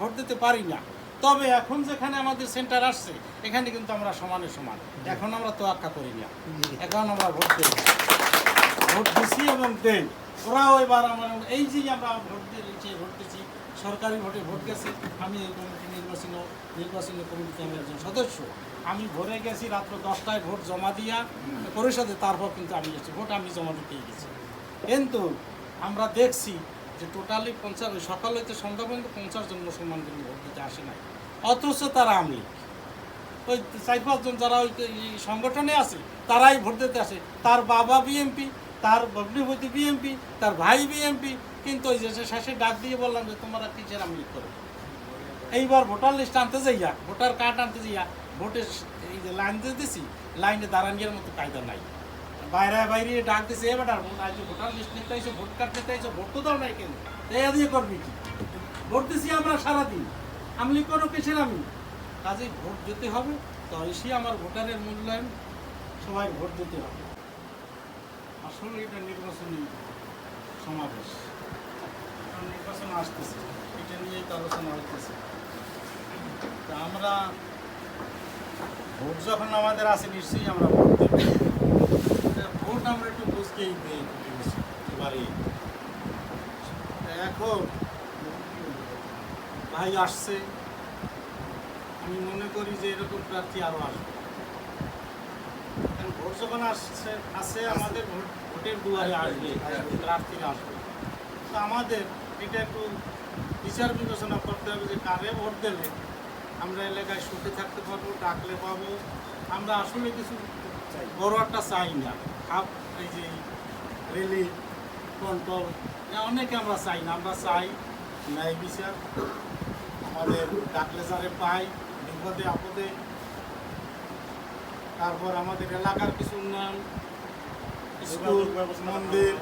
Vote দিতে পারি না। তবে এখন যেখানে আমাদের সেন্টার আসছে, এখানে কিন্তু আমরা সমানে সমান। এখন আমরা তোয়াক্কা করি না। এখন আমরা ভোট দেই ভোট দিছি এবং দেই। ওরাও এবার আমার এই যে আমরা ভোট দিয়েছি ভোট দিচ্ছি, সরকারি ভোটে ভোট গেছে, আমি এই কমিটি নির্বাচন নির্বাচনী কমিটিতে আমি একজন সদস্য। আমি ভোরে গেছি রাত্র দশটায় ভোট জমা দিয়া পরিষদে, তারপর কিন্তু আমি গেছি। ভোট আমি জমা দিতেই গেছি। কিন্তু আমরা দেখছি যে টোটালি পঞ্চাশ সকাল হইতে সন্ধ্যা পর্যন্ত পঞ্চাশ জন মুসলমান কিন্তু ভোট দিতে আসে নাই। অথচ তারা আমি ওই চার পাঁচজন যারা ওই সংগঠনে আছে, তারাই ভোট দিতে আসে। তার বাবা বিএমপি তার ভগ্নিপতি বিএমপি তার ভাই বিএমপি কিন্তু ওই যে শেষে ডাক দিয়ে বললাম যে, তোমরা কিসের আমি করো? এইবার ভোটার লিস্ট আনতে যাইয়া, ভোটার কার্ড আনতে যাইয়া, ভোটের এই যে লাইন দিয়ে দিছি লাইনে দাঁড়ানোর মতো কায়দা নাই। বাইরে বাইরে ডাক দিছে এবার আজ ভোটার লিস্ট নিতে আইসো ভোট কার্ড নিতে ভোট তো দাও নাই কেন? এই দিয়ে করবি কি? ভোট দিছি আমরা সারাদিন, আমি কোনো কিসের আমি। কাজে ভোট দিতে হবে, তো এসে আমার ভোটারের মূল্যায়ন, সবাই ভোট দিতে হবে। আসলে এটা নির্বাচনী সমাবেশ। নির্বাচন আসতেছে, এটা নিয়েই তো আলোচনা হইতেছে। তা আমরা, ভোট যখন আমাদের আসে নিশ্চয়ই আমরা ভোট দেব। ভোট আমরা একটু বুঝতেই দিই তা এখন ভাই আসছে, আমি মনে করি যে এরকম প্রার্থী আরও আসবে। ভোট যখন আসছে, আসে আমাদের ভোট, ভোটের দুয়ারে আসবে প্রার্থীরা আসবে। তো আমাদের এটা একটু বিচার বিবেচনা করতে হবে যে কারে ভোট দেবে। আমরা এলাকায় সুখে থাকতে পারব, ডাকলে পাবো। আমরা আসলে কিছু বড় একটা চাই না। খাপ এই যে রেলি কন্ট্রোল অনেকে আমরা চাই না আমরা চাই ন্যায় বিচার। আমাদের ডাকলে যারে পাই বিপদে আপদে। তারপর আমাদের এলাকার কিছু উন্নয়ন স্কুল মন্দির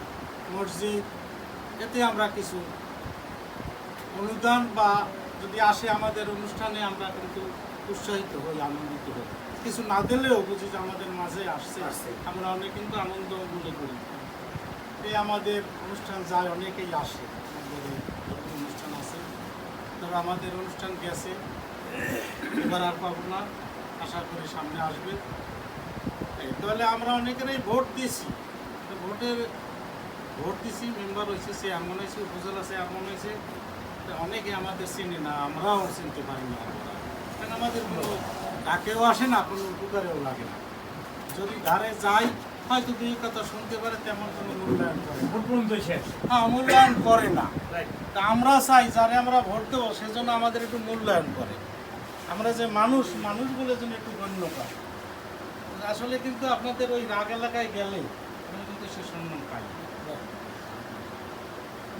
মসজিদ এতে আমরা কিছু অনুদান বা যদি আসে আমাদের অনুষ্ঠানে আমরা কিন্তু উৎসাহিত হই আনন্দিত হই। কিছু না দিলেও বুঝি যে আমাদের মাঝে আসছে। আমরা অনেক কিন্তু আনন্দ মনে করি। এই আমাদের অনুষ্ঠান যায় অনেকেই আসে। আমাদের অনুষ্ঠান আছে। তবে আমাদের অনুষ্ঠান গেছে। এবার আর পাবো না। আশা করি সামনে আসবে। তাহলে আমরা অনেকেরই ভোট দিছি ভোটের, ভোট দিছি মেম্বার হয়েছে, সে এমন হয়েছে, উপজেলা এমন হয়েছে। অনেকে আমাদের চিনি না, আমরাও চিনতে পারি না। আমরা আমাদের কোনো ডাকেও আসে না কোনো উপকারেও লাগে না। যদি ধারে যাই হয়তো দুই কথা শুনতে পারে তেমন কোনো মূল্যায়ন করে। ভোট পর্যন্ত শেষ। হ্যাঁ মূল্যায়ন করে না। তা আমরা চাই যারে আমরা ভোট দেবো সেজন্য আমাদের একটু মূল্যায়ন করে। আমরা যে মানুষ মানুষ বলে যেন একটু গণ্য পাই আসলে কিন্তু আপনাদের ওই রাগ এলাকায় গেলে আমি কিন্তু সে সম্মান পাই।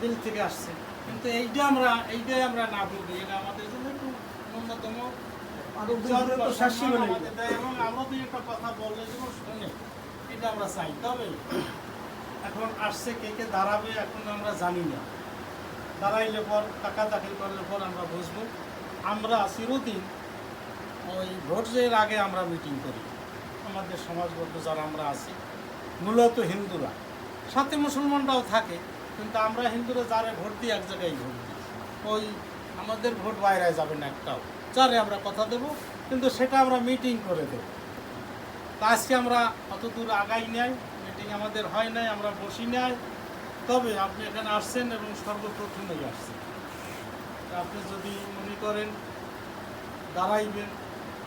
দিল থেকে আসছে। কিন্তু এইটা আমরা এইটাই আমরা না বুঝি এটা আমাদের জন্য একটু ন্যূনতম উজ্জ্বল বা সম্মান আমাদের দেয় এবং আমরা দুই একটা কথা বললে যেন শোনে এটা আমরা চাই তবে এখন আসছে কে কে দাঁড়াবে এখন আমরা জানি না দাঁড়াইলে পর টাকা দাখিল করলে পর আমরা বুঝব আমরা চিরদিন ওই ভোট এর আগে আমরা মিটিং করি আমাদের সমাজবদ্ধ যারা আমরা আছি মূলত হিন্দুরা সাথে মুসলমানরাও থাকে কিন্তু আমরা হিন্দুরা যারে ভোট দিই এক জায়গায় ভোট দিই ওই আমাদের ভোট বাইরে যাবে না একটাও। যারে আমরা কথা দেবো, কিন্তু সেটা আমরা মিটিং করে দেবো। তা আজকে আমরা অত দূর আগাই নাই মিটিং আমাদের হয় নাই, আমরা বসি নাই। তবে আপনি এখানে আসছেন এবং সর্বপ্রথমেই আসছেন। আপনি যদি মনে করেন, দাঁড়াইবেন,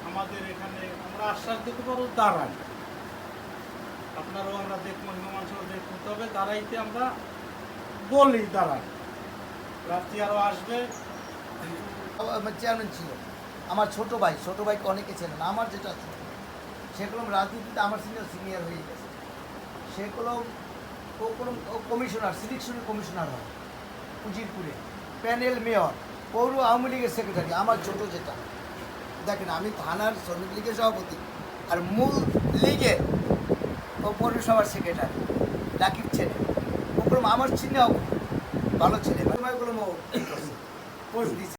আমাদের এখানে আমরা আশ্বাস দিতে পারো দাঁড়াই। আপনারাও আমরা দেখব হিমাংশও দেখব, তবে দাঁড়াইতে আমরা বলি দাঁড়াই রাত্রি আরও আসবে। চেয়ারম্যান ছিল। আমার ছোট ভাই, ছোট ভাইকে অনেকে ছিলেন আমার যেটা ছোট সেগুলো রাজনীতিতে আমার সিনিয়র সিনিয়র হয়ে গেছে। সেগুলো ও কোনো কমিশনার সিলেকশনের কমিশনার হয় উজিরপুরে। প্যানেল মেয়র পৌর আওয়ামী লীগের সেক্রেটারি আমার ছোট যেটা। দেখেন, আমি থানার শ্রমিক লীগের সভাপতি আর মূল লীগের ও পৌরসভার সেক্রেটারি রাকিব ছেলে। ওগুলো আমার চিনে ভালো ছেলে। ওগুলো পোস্ট দিচ্ছে